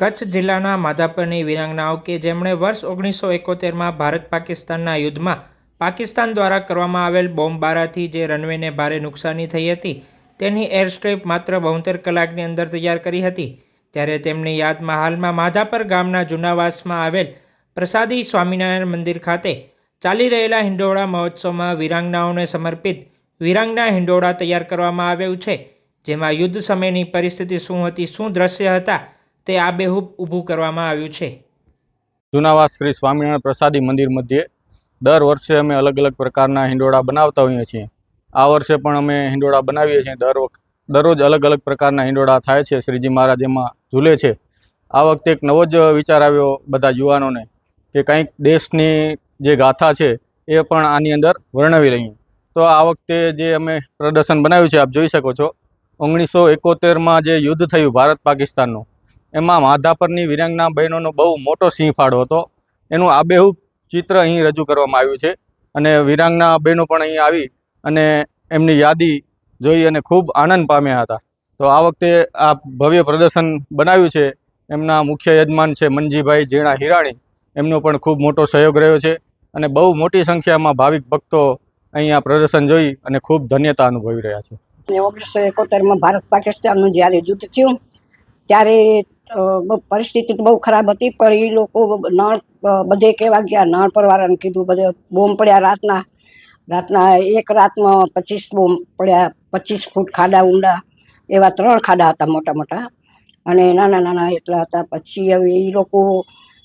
કચ્છ જિલ્લાના માધાપરની વિરાંગનાઓ કે જેમણે વર્ષ ઓગણીસો એકોતેરમાં ભારત પાકિસ્તાનના યુદ્ધમાં પાકિસ્તાન દ્વારા કરવામાં આવેલ બોમ્બબારાથી જે રનવેને ભારે નુકસાની થઈ હતી, તેની એરસ્ટ્રીપ માત્ર બોતેર કલાકની અંદર તૈયાર કરી હતી. ત્યારે તેમની યાદમાં હાલમાં માધાપર ગામના જૂનાવાસમાં આવેલ પ્રસાદી સ્વામિનારાયણ મંદિર ખાતે ચાલી રહેલા હિંડોળા મહોત્સવમાં વિરાંગનાઓને સમર્પિત વીરાંગના હિંડોળા તૈયાર કરવામાં આવ્યું છે, જેમાં યુદ્ધ સમયની પરિસ્થિતિ શું હતી, શું દ્રશ્ય હતા તે આબેહૂબ ઊભું કરવામાં આવ્યું છે. જૂનાવાસ શ્રી સ્વામિનારાયણ પ્રસાદી મંદિર મધ્યે દર વર્ષે અમે અલગ અલગ પ્રકારના હિંડોળા બનાવતા હોઈએ છીએ. આ વર્ષે પણ અમે હિંડોળા બનાવીએ છીએ. દર દરરોજ અલગ અલગ પ્રકારના હિંડોળા થાય છે. શ્રીજી મહારાજ એમાં ઝૂલે છે. આ વખતે એક નવો જ વિચાર આવ્યો બધા યુવાનોને કે કંઈક દેશની જે ગાથા છે એ પણ આની અંદર વર્ણવી રહીએ તો આ વખતે જે અમે પ્રદર્શન બનાવ્યું છે, આપ જોઈ શકો છો. ઓગણીસો એકોતેરમાં જે યુદ્ધ થયું ભારત પાકિસ્તાનનું એમાં માધાપરની વિરાંગના બહેનોનો બહુ મોટો સિંહ ફાળો હતો. એનું આબેહૂબ ચિત્ર અહીં રજૂ કરવામાં આવ્યું છે અને વિરાંગના બહેનો પણ અહીં આવી અને એમની યાદી જોઈ અને ખૂબ આનંદ પામ્યા હતા. તો આ વખતે આ ભવ્ય પ્રદર્શન બનાવ્યું છે. એમના મુખ્ય યજમાન છે મનજીભાઈ ઝીણા હિરાણી. એમનો પણ ખૂબ મોટો સહયોગ રહ્યો છે અને બહુ મોટી સંખ્યામાં ભાવિક ભક્તો અહીંયા પ્રદર્શન જોઈ અને ખૂબ ધન્યતા અનુભવી રહ્યા છે. ઓગણીસો એકોતેરમાં ભારત પાકિસ્તાનનું જ્યારે યુદ્ધ થયું ત્યારે પરિસ્થિતિ તો બહુ ખરાબ હતી, પણ એ લોકો નળ બધે કહેવા ગયા, નળ પરવાળાને કીધું, બધે બોમ્બ પડ્યા રાતના રાતના એક રાતમાં પચીસ બોમ્બ પડ્યા, પચીસ ફૂટ ખાડા ઊંડા, એવા ત્રણ ખાડા હતા મોટા મોટા, અને નાના નાના એટલા હતા, પછી હવે એ લોકો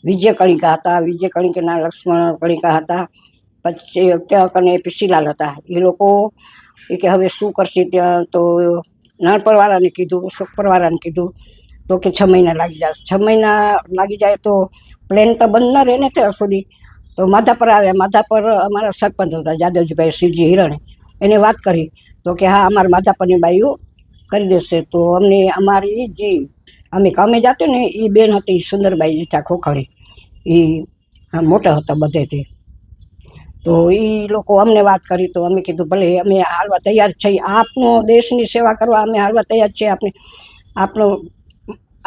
વિજય કણિકા હતા, વિજય કણિકાના લક્ષ્મણ કણિકા હતા, પછી ત્યાં કને પીસીલાલ હતા એ લોકો એ કે હવે શું કરશે ત્યાં તો નાનપણવાળાને કીધું શોકપરવાળાને કીધું તો કે છ મહિના લાગી જાય. છ મહિના લાગી જાય તો પ્લેન તો બંધ ન રહે ને ત્યાં સુધી. તો માધાપર આવ્યા. માધાપર અમારા સરપંચ હતા, જાદવજીભાઈ શિવજી હિરણે. એને વાત કરી. તો કે હા, અમારા માધાપરની બાઈઓ કરી દેશે. તો અમને અમારી જે અમે કામે જાતે ને એ બેન હતી, સુંદરબાઈ જીઠા ખોખરી. એ મોટા હતા બધેથી. તો એ લોકો અમને વાત કરી. તો અમે કીધું, ભલે, અમે હાલવા તૈયાર છીએ. આપનો દેશની સેવા કરવા અમે હાલવા તૈયાર છીએ. આપણે આપણો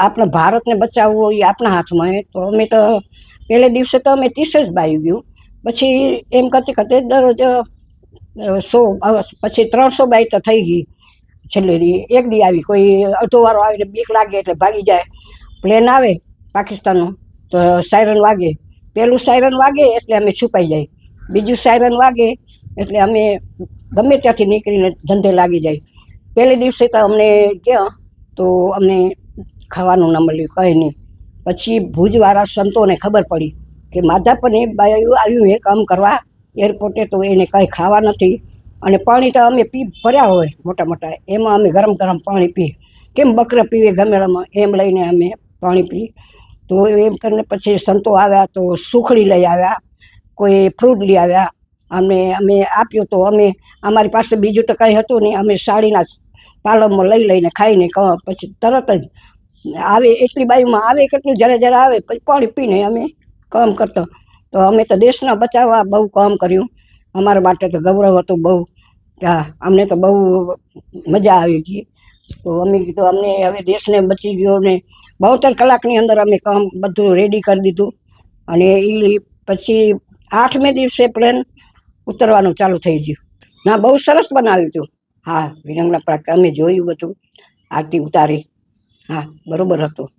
આપણો ભારતને બચાવવો એ આપણા હાથમાં તો અમે તો પહેલે દિવસે તો અમે ત્રીસ જ બાયું ગયું. પછી એમ કરતી કરતી દરરોજ સો પછી ત્રણસો બાઈ તો થઈ ગઈ છેલ્લે એક દી આવી, કોઈ અડધો વારો આવીને બીક લાગે એટલે ભાગી જાય. પ્લેન આવે પાકિસ્તાનનું, તો સાયરન વાગે. પહેલું સાયરન વાગે એટલે અમે છુપાઈ જાય. બીજું સાયરન વાગે એટલે અમે ગમે ત્યાંથી નીકળીને ધંધે લાગી જાય. પહેલે દિવસે તો અમને ગયા તો અમને ખાવાનું ન મળ્યું, કંઈ નહીં. પછી ભુજવાળા સંતોને ખબર પડી કે માધાપરની બાયું આવ્યું એ કામ કરવા એરપોર્ટે તો એને કંઈ ખાવા નથી. અને પાણી તો અમે પી ભર્યા હોય મોટા મોટા, એમાં અમે ગરમ ગરમ પાણી પીએ કેમ બકરે પીવે ગમેડામાં? એમ લઈને અમે પાણી પી. તો એમ કરીને પછી સંતો આવ્યા, તો સુખડી લઈ આવ્યા, કોઈ ફ્રૂટ લઈ આવ્યા. અમે અમે આપ્યું તો અમે, અમારી પાસે બીજું તો કંઈ હતું નહીં. અમે સાડીના પાલમમાં લઈ લઈને ખાઈને પછી તરત જ આવે, એટલી બાયુમાં આવે, કેટલું જરા જરા આવે, પછી પાણી પીને અમે કામ કરતો. તો અમે તો દેશના બચાવવા બહુ કામ કર્યું. અમારા માટે તો ગૌરવ હતું બહુ. હા, અમને તો બહુ મજા આવી ગઈ. તો અમે કીધું, અમને હવે દેશને બચી ગયો ને બોતેર કલાકની અંદર અમે કામ બધું રેડી કરી દીધું. અને એ પછી આઠમે દિવસે પ્લેન ઉતરવાનું ચાલુ થઈ ગયું. ના, બહુ સરસ બનાવ્યું હતું. હા વિરંગના પ્રાટ અમે જોયું બધું આરતી ઉતારી. હા બરાબર હતું.